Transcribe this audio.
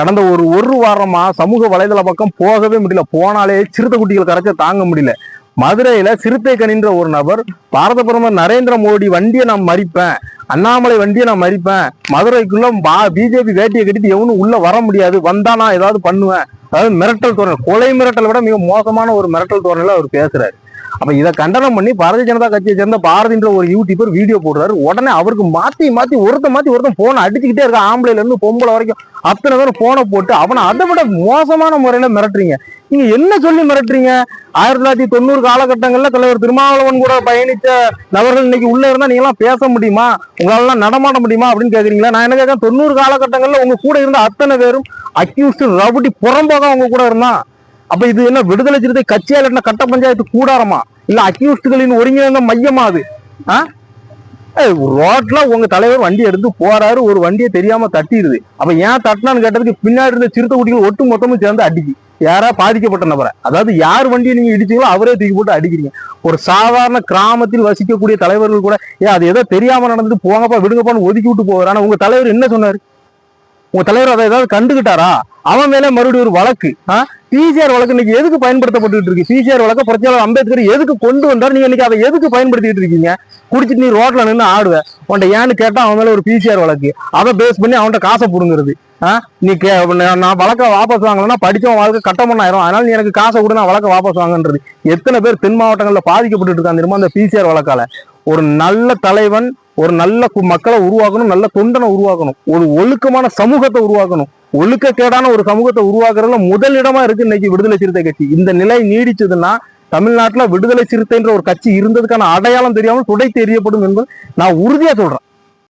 கடந்த ஒரு ஒரு வாரமா சமூக வலைதள பக்கம் போகவே முடியல. போனாலே சிறுத்தை குட்டிகள் கரைச்ச தாங்க முடியல. மதுரையில சிறுத்தை கணின்ற ஒரு நபர் பாரத பிரதமர் நரேந்திர மோடி வண்டியை நான் மறிப்பேன். அண்ணாமலை வண்டியை நான் மறிப்பேன். மதுரைக்குள்ள பிஜேபி வேட்டியை கட்டிட்டு எவனும் உள்ள வர முடியாது. வந்தா நான் ஏதாவது பண்ணுவேன். அதாவது மிரட்டல் தோரணை. கொலை மிரட்டலை விட மிக மோசமான ஒரு மிரட்டல் தோரணையில அவர் பேசுறாரு. அப்ப இதை கண்டனம் பண்ணி பாரதிய ஜனதா கட்சியை சேர்ந்த பாரதின்ற ஒரு யூடியூபர் வீடியோ போடுறாரு. உடனே அவருக்கு மாத்தி மாத்தி ஒருத்த மாத்தி ஒருத்தன் போனை அடிச்சுக்கிட்டே இருக்க ஆம்பளைல இருந்து பொம்பளை வரைக்கும் அத்தனை பேரும் போனை போட்டு அவனை அதை விட மோசமான முறையில மிரட்டுறீங்க. நீங்க என்ன சொல்லி மிரட்டுறீங்க? ஆயிரத்தி தொள்ளாயிரத்தி தொண்ணூறு காலகட்டங்கள்ல தலைவர் திருமாவளவன் கூட பயணித்த நபர்கள் இன்னைக்கு உள்ள இருந்தா நீங்க எல்லாம் பேச முடியுமா? உங்களால நடமாட முடியுமா அப்படின்னு கேக்குறீங்களா? நான் என்ன கேட்கறேன் தொண்ணூறு காலகட்டங்கள்ல உங்க கூட இருந்த அத்தனை பேரும் அக்யூஸ்ட் ரவுடி புறம்போதான் உங்க கூட இருந்தான். அப்ப இது என்ன விடுதலை சிறுத்தை கட்சியா இல்ல கட்ட பஞ்சாயத்து கூடாரமா? இல்ல அக்யூஸ்டுகளின் ஒருங்கிணைந்த மையமா அது? ஆ? ரோட்ல உங்க தலைவர் வண்டி எடுத்து போறாரு ஒரு வண்டியை தெரியாம தட்டிடுது. அப்ப ஏன் தட்டினான்னு கேட்டதுக்கு பின்னாடி இருந்த சிறுத்தை குட்டிகள் ஒட்டு மொத்தமும் சேர்ந்து அடிக்கு. யாரா பாதிக்கப்பட்ட நபரை? அதாவது யார் வண்டியை நீங்க இடிச்சீங்களோ அவரே தூக்கி போட்டு அடிக்கிறீங்க. ஒரு சாதாரண கிராமத்தில் வசிக்கக்கூடிய தலைவர்கள் கூட ஏன் அது ஏதோ தெரியாம நடந்துட்டு போங்கப்பா விடுங்கப்பான்னு ஒதுக்கி விட்டு போவார். ஆனா உங்க தலைவர் என்ன சொன்னாரு? உங்க தலைவர் அதை ஏதாவது கண்டுகிட்டாரா? அவன் மேல மறுபடியும் ஒரு வழக்கு. பிசிஆர் வழக்கு இன்னைக்கு எதுக்கு பயன்படுத்தப்பட்டு இருக்கு? பிசிஆர் வழக்க புரட்சியாளர் அம்பேத்கர் எதுக்கு கொண்டு வந்தார்? நீங்க இன்னைக்கு அதை எதுக்கு பயன்படுத்திட்டு இருக்கீங்க? குடிச்சிட்டு நீ ரோட்ல நின்று ஆடுவ. உன்ட்ட ஏன்னு கேட்டா அவன் மேல ஒரு பிசிஆர் வழக்கு. அதை பேஸ் பண்ணி அவன்கிட்ட காசை புடுங்குறது. ஆ? நீ கே நான் வழக்க வாபஸ் வாங்கலன்னா படிச்சவன் வாழ்க்கை கட்டம் ஆயிரும். அதனால நீ எனக்கு காசை கொடு நான் வழக்க வாபஸ் வாங்கன்றது. எத்தனை பேர் தென் மாவட்டங்கள்ல பாதிக்கப்பட்டு இருக்காங்க தெரியுமா அந்த பிசிஆர் வழக்கால? ஒரு நல்ல தலைவன் ஒரு நல்ல மக்களை உருவாக்கணும் நல்ல தொண்டனை உருவாக்கணும் ஒரு ஒழுக்கமான சமூகத்தை உருவாக்கணும். ஒழுக்கக்கேடான ஒரு சமூகத்தை உருவாக்குறதுல முதலிடமா இருக்கு இன்னைக்கு விடுதலை சிறுத்தை கட்சி. இந்த நிலை நீடிச்சதுன்னா தமிழ்நாட்டில் விடுதலை சிறுத்தைன்ற ஒரு கட்சி இருந்ததுக்கான அடையாளம் தெரியாமல் துடைத்து எறியப்படும் என்பது நான் உறுதியா சொல்றேன்.